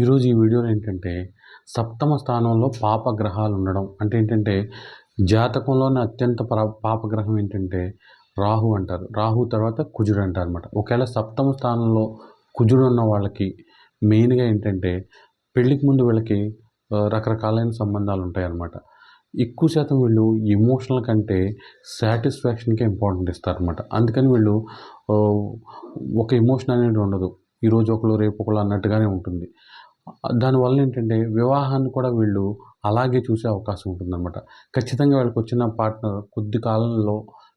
ఈరోజు ఈ వీడియోలో ఏంటంటే సప్తమ స్థానంలో పాపగ్రహాలు ఉండడం. అంటే ఏంటంటే జాతకంలోనే అత్యంత పాప పాపగ్రహం ఏంటంటే రాహు అంటారు. రాహు తర్వాత కుజుడు అంటారు అనమాట ఒకవేళ సప్తమ స్థానంలో కుజుడు ఉన్న వాళ్ళకి మెయిన్గా ఏంటంటే పెళ్ళికి ముందు వీళ్ళకి రకరకాలైన సంబంధాలు ఉంటాయి అన్నమాట ఎక్కువ శాతం వీళ్ళు ఎమోషనల్ కంటే సాటిస్ఫాక్షన్కే ఇంపార్టెంట్ ఇస్తారనమాట అందుకని వీళ్ళు ఒక ఎమోషన్ అనేది ఉండదు. ఈరోజు ఒకరు రేపు ఒకరు అన్నట్టుగానే ఉంటుంది. దానివల్ల ఏంటంటే వివాహాన్ని కూడా వీళ్ళు అలాగే చూసే అవకాశం ఉంటుందన్నమాట. ఖచ్చితంగా వీళ్ళకి వచ్చిన పార్ట్నర్ కొద్ది కాలంలో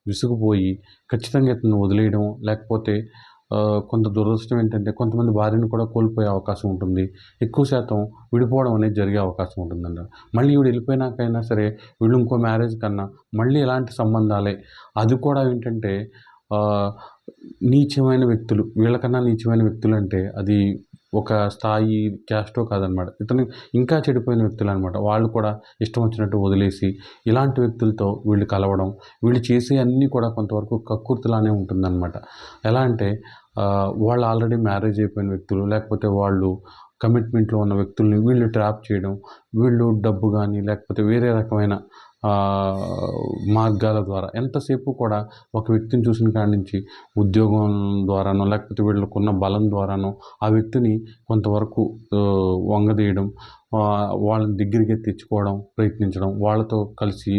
విసుగుపోయి ఖచ్చితంగా ఇతను వదిలేయడం లేకపోతే కొంత దురదృష్టం ఏంటంటే కొంతమంది భార్యను కూడా కోల్పోయే అవకాశం ఉంటుంది. ఎక్కువ శాతం విడిపోవడం అనేది జరిగే అవకాశం ఉంటుందండి మళ్ళీ వీడు వెళ్ళిపోయినాకైనా సరే వీళ్ళు ఇంకో మ్యారేజ్ కన్నా మళ్ళీ ఇలాంటి సంబంధాలే. అది కూడా ఏంటంటే నీచమైన వ్యక్తులు వీళ్ళకన్నా నీచమైన వ్యక్తులు అంటే అది ఒక స్థాయి క్యాస్టో కాదనమాట. ఇతను ఇంకా చెడిపోయిన వ్యక్తులు అనమాట వాళ్ళు కూడా ఇష్టం వచ్చినట్టు వదిలేసి ఇలాంటి వ్యక్తులతో వీళ్ళు కలవడం వీళ్ళు చేసే అన్నీ కూడా కొంతవరకు కక్కుర్తిలానే ఉంటుందన్నమాట ఎలా అంటే వాళ్ళు ఆల్రెడీ మ్యారేజ్ అయిపోయిన వ్యక్తులు లేకపోతే వాళ్ళు కమిట్మెంట్లో ఉన్న వ్యక్తుల్ని వీళ్ళు ట్రాప్ చేయడం వీళ్ళు డబ్బు కానీ లేకపోతే వేరే రకమైన మార్గాల ద్వారా. ఎంతసేపు కూడా ఒక వ్యక్తిని చూసిన కాడి నుంచి ఉద్యోగం ద్వారానో లేకపోతే వీళ్ళకున్న బలం ద్వారానో ఆ వ్యక్తిని కొంతవరకు వంగదీయడం వాళ్ళని దగ్గరికి తెచ్చుకోవడం ప్రయత్నించడం వాళ్ళతో కలిసి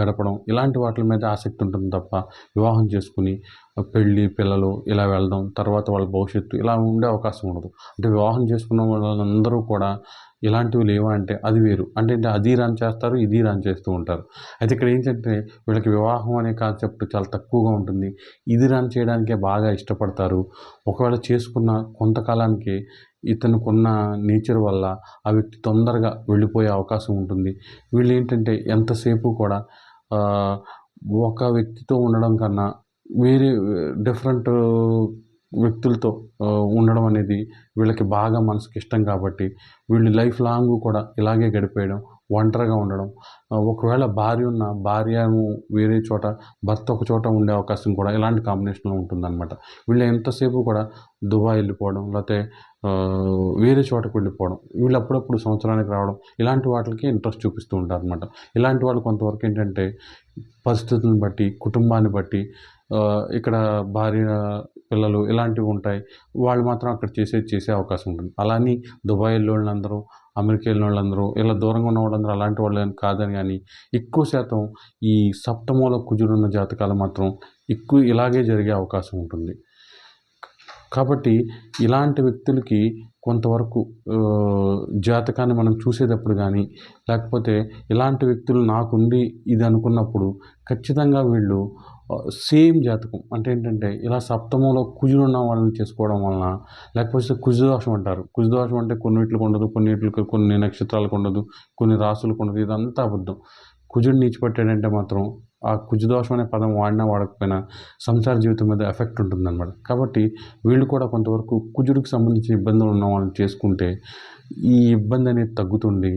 గడపడం ఇలాంటి వాటి మీద ఆసక్తి ఉంటుంది తప్ప వివాహం చేసుకుని పెళ్ళి పిల్లలు ఇలా వెళ్ళడం తర్వాత వాళ్ళ భవిష్యత్తు ఇలా ఉండే అవకాశం ఉండదు. అంటే వివాహం చేసుకున్న వాళ్ళందరూ కూడా ఇలాంటివి లేవా అంటే అది వేరు. అంటే అది రన్ చేస్తారు ఇది రన్ చేస్తూ ఉంటారు. అయితే ఇక్కడ ఏంటంటే వీళ్ళకి వివాహం అనే కాన్సెప్ట్ చాలా తక్కువగా ఉంటుంది. ఇది రన్ చేయడానికే బాగా ఇష్టపడతారు. ఒకవేళ చేసుకున్న కొంతకాలానికి ఇతనుకున్న నేచర్ వల్ల ఆ వ్యక్తి తొందరగా వెళ్ళిపోయే అవకాశం ఉంటుంది. వీళ్ళు ఏంటంటే ఎంతసేపు కూడా ఒక వ్యక్తితో ఉండడం కన్నా వేరే డిఫరెంట్ వ్యక్తులతో ఉండడం అనేది వీళ్ళకి బాగా మనసుకి ఇష్టం కాబట్టి వీళ్ళు లైఫ్ లాంగ్ కూడా ఇలాగే గడిపేయడం ఒంటరిగా ఉండడం ఒకవేళ భార్య ఉన్న భార్య వేరే చోట భర్త ఒక చోట ఉండే అవకాశం కూడా ఇలాంటి కాంబినేషన్లో ఉంటుందన్నమాట. వీళ్ళు ఎంతసేపు కూడా దుబాయ్ వెళ్ళిపోవడం లేకపోతే వేరే చోటకు వెళ్ళిపోవడం వీళ్ళు అప్పుడప్పుడు సంవత్సరానికి రావడం ఇలాంటి వాటికి ఇంట్రెస్ట్ చూపిస్తూ ఉంటారు అనమాట ఇలాంటి వాళ్ళు కొంతవరకు ఏంటంటే పరిస్థితులను బట్టి కుటుంబాన్ని బట్టి ఇక్కడ భార్య పిల్లలు ఇలాంటివి ఉంటాయి. వాళ్ళు మాత్రం అక్కడ చేసేది చేసే అవకాశం ఉంటుంది. అలా అని దుబాయ్ వెళ్ళిన వాళ్ళందరూ అమెరికా వెళ్ళిన వాళ్ళందరూ ఇలా దూరంగా ఉన్న వాళ్ళందరూ అలాంటి వాళ్ళు కాదని కానీ ఎక్కువ శాతం ఈ సప్తమూల కుజుడున్న జాతకాలు మాత్రం ఎక్కువ ఇలాగే జరిగే అవకాశం ఉంటుంది. కాబట్టి ఇలాంటి వ్యక్తులకి కొంతవరకు జాతకాన్ని మనం చూసేటప్పుడు కానీ లేకపోతే ఇలాంటి వ్యక్తులు నాకుంది ఇది అనుకున్నప్పుడు ఖచ్చితంగా వీళ్ళు సేమ్ జాతకం. అంటే ఏంటంటే ఇలా సప్తమంలో కుజులు ఉన్న వాళ్ళని చేసుకోవడం వలన లేకపోతే కుజదోషం అంటారు. కుజదోషం అంటే కొన్నిట్లకు ఉండదు కొన్నిట్లకు కొన్ని నక్షత్రాలకు ఉండదు కొన్ని రాసులకు ఉండదు ఇదంతా అబద్ధం. కుజుడు నీచిపెట్టాడంటే మాత్రం ఆ కుజదోషం అనే పదం వాడినా వాడకపోయినా సంసార జీవితం మీద ఎఫెక్ట్ ఉంటుందన్నమాట. కాబట్టి వీళ్ళు కూడా కొంతవరకు కుజుడికి సంబంధించిన ఇబ్బందులు ఉన్న వాళ్ళని చేసుకుంటే ఈ ఇబ్బంది అనేది తగ్గుతుంది